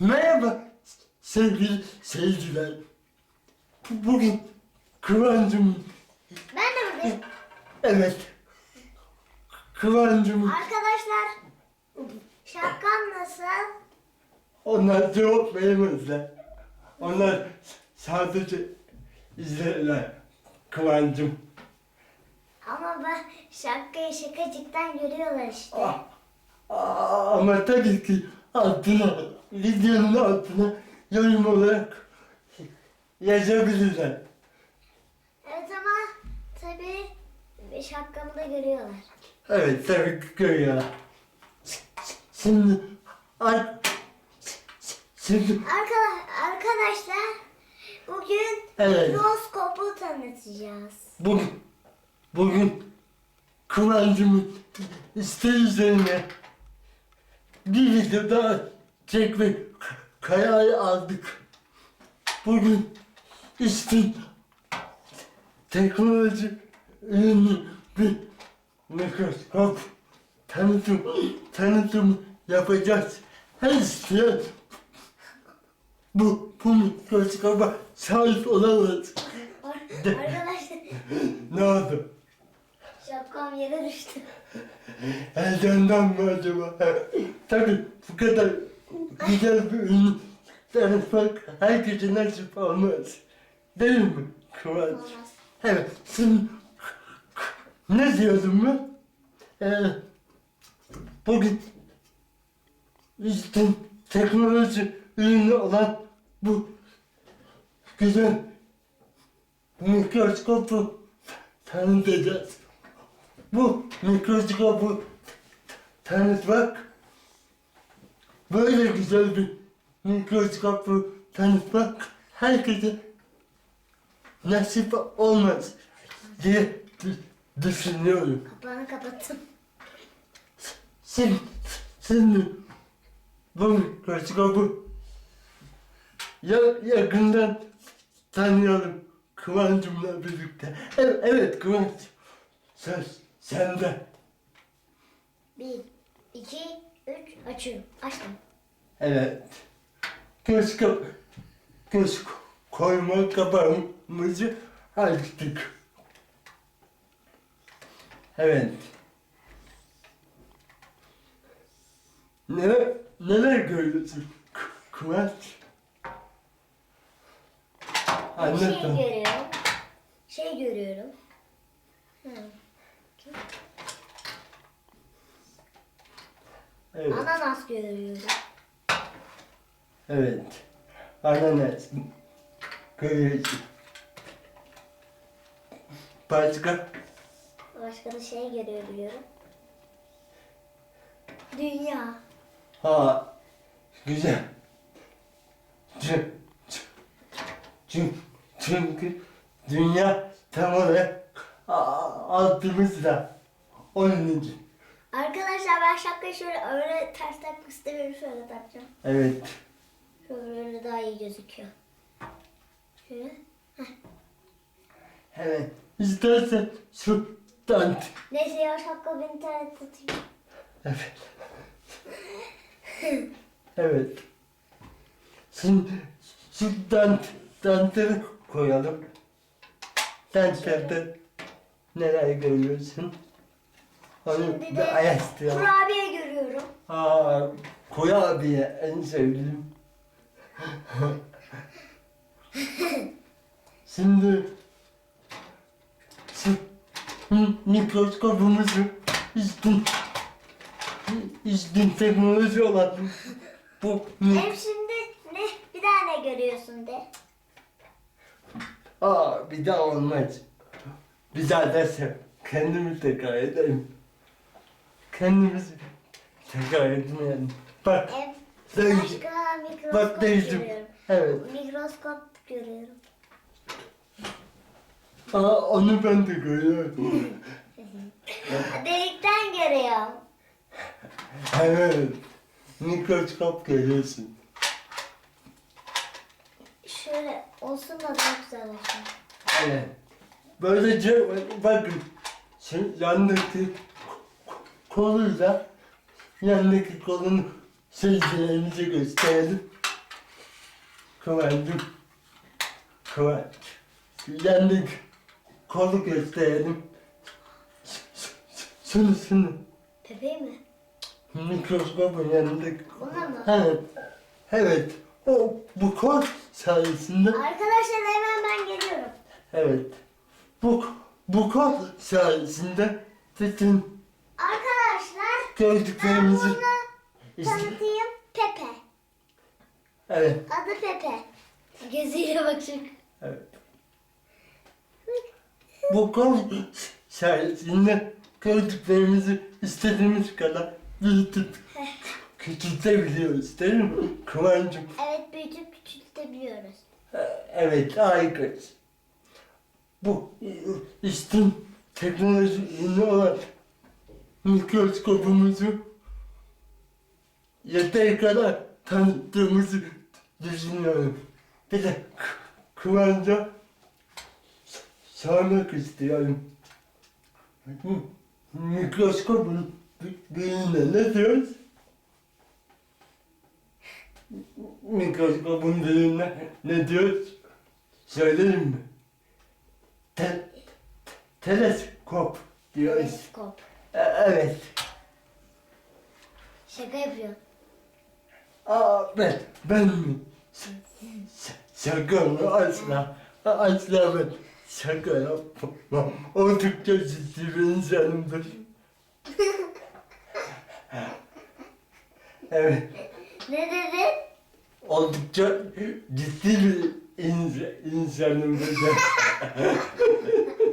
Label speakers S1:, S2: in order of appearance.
S1: Merhaba sevgili seyirciler. Bugün Kıvancım,
S2: Ben de buradayım.
S1: evet Kıvancım
S2: Arkadaşlar şapkam nasıl?
S1: onlar cevap veremezler. Onlar sadece izlerler Kıvancım.
S2: Ama ben şapkayı şakacıktan görüyorlar işte.
S1: Ah, ah, ama tabii ki altına, videonun altına yorum olarak yazabilirler.
S2: Evet ama tabii şapkamı da görüyorlar.
S1: Evet tabii ki görüyorlar. Şimdi ay, şimdi
S2: Arka, arkadaşlar bugün
S1: Evet.
S2: mikroskopu tanıtacağız.
S1: bugün bugün Kıvancım'ın isteği üzerine bir video daha çekme kararı aldık. Bugün işte teknoloji ürünü bir mikroskop tanıtım tanıtım yapacağız. Her isteyen bu, bu mikroskopa sahip olamaz.
S2: Ar- Arkadaşlar
S1: Ne oldu?
S2: şapkam yere düştü.
S1: Heyecandan mı acaba? Tabii bu kadar güzel bir ürünü tanıtmak herkese nasip olmaz. Değil mi Kıvanç? Evet, şimdi ne diyordum ben? Ee, bugün işte teknoloji ürünü olan bu güzel mikroskopu tanıtacağız. Bu mikroskopu tanıtmak böyle güzel bir mikroskopu tanıtmak herkese nasip olmaz diye dü- düşünüyorum.
S2: Kapağını kapattım.
S1: Şimdi, şimdi bu mikroskobu ya, yakından tanıyalım Kıvancım'la birlikte. Evet, evet Kıvanç. Söz sende.
S2: Bir, iki, üç, açıyorum. Açtım.
S1: Evet. Göz, kap göz koyma kapağımızı açtık. Evet. Neler, neler görüyorsun K- Kıvanç?
S2: Bir şey görüyorum. Şey görüyorum. Hı.
S1: Evet.
S2: Ananas görüyorum.
S1: Evet. Ananas. Görüyorsun. Başka?
S2: Başka da şey görüyorum. Dünya.
S1: Ha, güzel. Çünkü, çünkü, çünkü dünya tam olarak altımızda. Onun için.
S2: Arkadaşlar ben şapkayı şöyle öyle ters takmak istemiyorum. Şöyle takacağım.
S1: Evet.
S2: Şöyle böyle daha iyi gözüküyor. Şöyle.
S1: Evet. İstersen şu tant.
S2: Neyse ya şapka beni internet satayım.
S1: Evet. evet. Şimdi şu tant, tantını koyalım. Tantlerde neler görüyorsun? Onu
S2: Şimdi de
S1: araştıralım.
S2: kurabiye görüyorum.
S1: Aa, kurabiye en sevdiğim. Şimdi şu mikroskopumuzu üstün üstün teknoloji olan bu
S2: Hem şimdi ne? Bir daha ne görüyorsun de.
S1: Aa bir daha olmaz. Bir daha derse kendimi tekrar ederim. Kendimizi tekrar etmeyelim. Bak Değişim.
S2: başka mikroskop
S1: Bak
S2: görüyorum.
S1: Evet.
S2: Mikroskop görüyorum.
S1: Aa, onu ben de görüyorum.
S2: Delikten görüyorum.
S1: evet. Mikroskop görüyorsun.
S2: Şöyle olsun da daha güzel olsun.
S1: Evet. Böylece bakın. Şimdi yandaki koluyla yandaki kolun seyircilerimize gösterelim. Kıvancım. Kıvanç. Yendik. Kolu gösterelim. Şunu şunu.
S2: Pepe mi?
S1: Mikroskopun yanındaki.
S2: Buna mı?
S1: Evet. Evet. O bu kol sayesinde
S2: Arkadaşlar hemen ben geliyorum.
S1: evet. Bu bu kol sayesinde bütün gördüklerimizi işte,
S2: tanıtayım. Pepe.
S1: evet.
S2: Adı Pepe. Gözüyle bakacak.
S1: Evet. Bu kol sayesinde gördüklerimizi istediğimiz kadar büyütüp küçültebiliyoruz değil mi Kıvancım?
S2: Evet büyütüp küçültebiliyoruz.
S1: Evet harikasın. Bu üstün teknoloji yeni olan mikroskopumuzu yeteri kadar tanıttığımızı düşünüyorum. Bir de Kı- Kıvanç'a sormak istiyorum. Mikroskopun büyüğüne ne diyoruz? Mikroskopun büyüğüne ne diyoruz? Söylerim mi? Te teleskop diyoruz.
S2: Teleskop.
S1: E- evet.
S2: Şaka yapıyor.
S1: Aa, ben, ben mi? Şaka? Asla. Asla ben şaka yapmam. Oldukça ciddi bir insanımdır. Evet.
S2: Ne dedin?
S1: Oldukça ciddi bir ins insanımdır. ben.